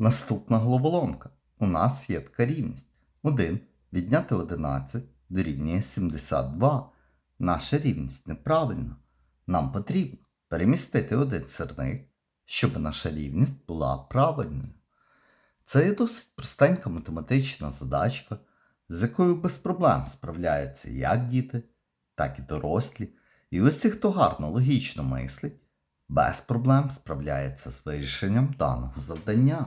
Наступна головоломка. У нас є така рівність. 1 відняти 11 дорівнює 72. Наша рівність неправильна. Нам потрібно перемістити один сирник, щоб наша рівність була правильною. Це є досить простенька математична задачка, з якою без проблем справляються як діти, так і дорослі. І усі, хто гарно логічно мислить, без проблем справляється з вирішенням даного завдання.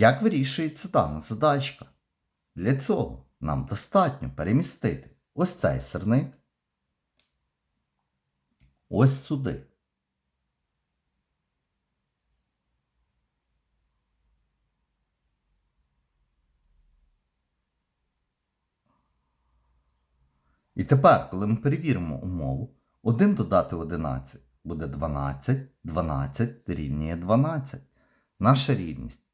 Як вирішується дана задачка? Для цього нам достатньо перемістити ось цей сирник ось сюди. І тепер, коли ми перевіримо умову, 1 додати 11 буде 12, 12 дорівнює 12. Наша рівність